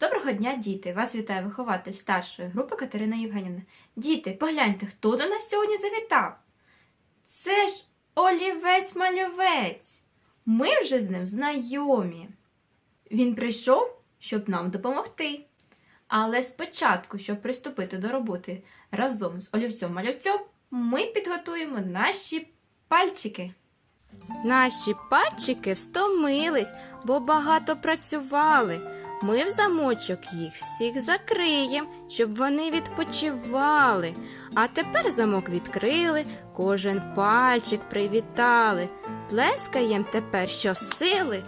Доброго дня, діти! Вас вітає вихователь старшої групи Катерина Євгенівна. Діти, погляньте, хто до нас сьогодні завітав? Це ж олівець-мальовець. Ми вже з ним знайомі. Він прийшов, щоб нам допомогти. Але спочатку, щоб приступити до роботи разом з олівцем-малювцем, ми підготуємо наші пальчики. Наші пальчики встомились, бо багато працювали. Ми в замочок їх всіх закриєм, щоб вони відпочивали. А тепер замок відкрили, кожен пальчик привітали. Плескаєм тепер щосили,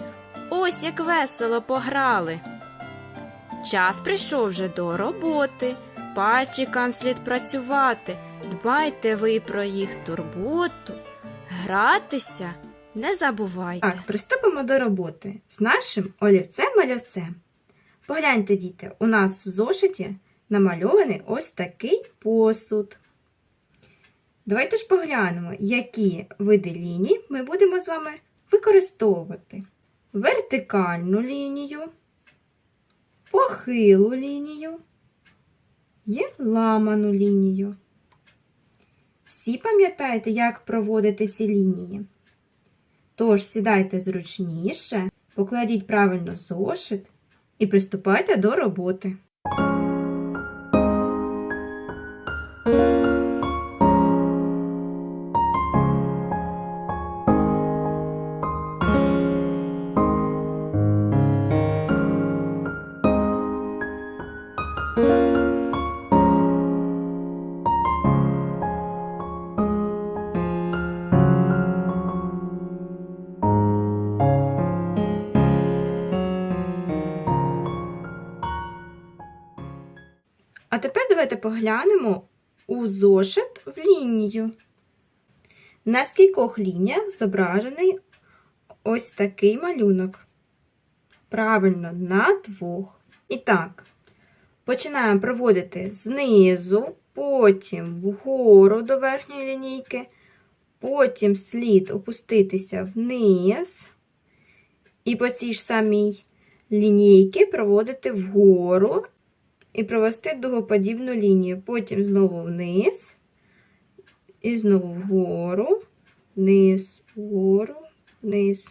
ось як весело пограли. Час прийшов вже до роботи, пальчикам слід працювати. Дбайте ви про їх турботу, гратися не забувайте. Так, приступимо до роботи з нашим олівцем-малявцем. Погляньте, діти, у нас в зошиті намальований ось такий посуд. Давайте ж поглянемо, які види ліній ми будемо з вами використовувати. Вертикальну лінію, похилу лінію і ламану лінію. Всі пам'ятаєте, як проводити ці лінії? Тож сідайте зручніше, покладіть правильно зошит і приступайте до роботи. А тепер давайте поглянемо у зошит в лінію. На скількох лініях зображений ось такий малюнок. Правильно, на двох. І так, починаємо проводити знизу, потім вгору до верхньої лінійки, потім слід опуститися вниз. І по цій ж самій лінійці проводити вгору і провести дугоподібну лінію. Потім знову вниз, і знову вгору, вниз, вгору, вниз.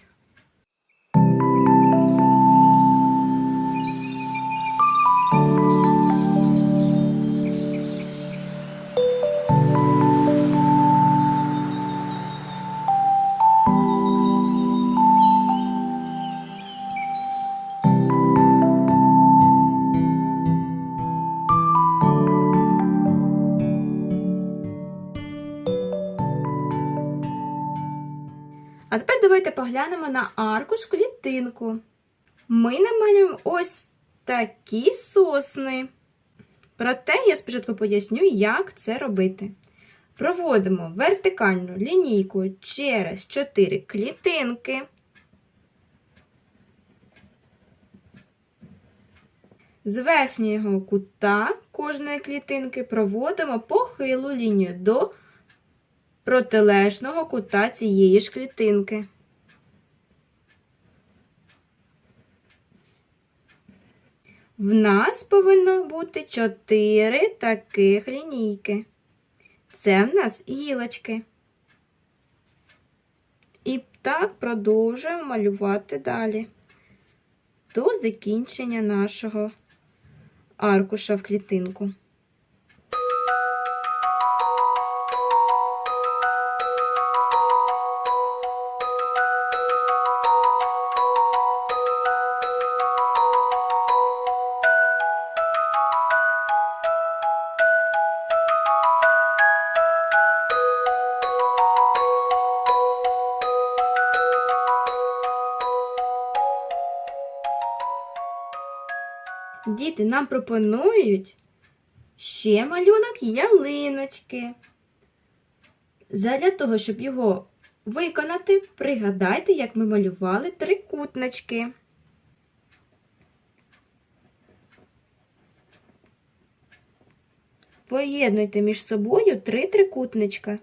А тепер давайте поглянемо на аркуш клітинку. Ми намалюємо ось такі сосни. Проте я спочатку поясню, як це робити. Проводимо вертикальну лінійку через 4 клітинки. З верхнього кута кожної клітинки проводимо похилу лінію до протилежного кута цієї ж клітинки. В нас повинно бути чотири таких лінійки. Це в нас гілочки. І так продовжуємо малювати далі до закінчення нашого аркуша в клітинку. Діти нам пропонують ще малюнок ялиночки. Задля того, щоб його виконати, пригадайте, як ми малювали трикутнички. Поєднуйте між собою три трикутничка.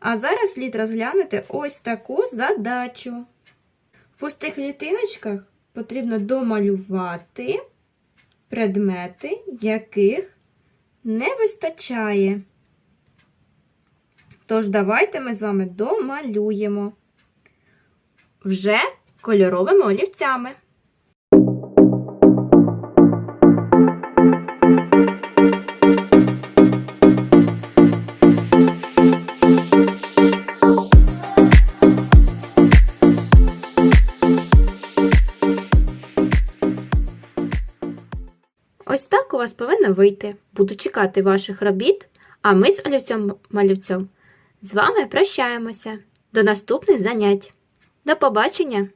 А зараз слід розглянути ось таку задачу. В пустих клітиночках потрібно домалювати предмети, яких не вистачає. Тож давайте ми з вами домалюємо вже кольоровими олівцями. Вийти. Буду чекати ваших робіт, а ми з олівцем малівцем з вами прощаємося. До наступних занять. До побачення!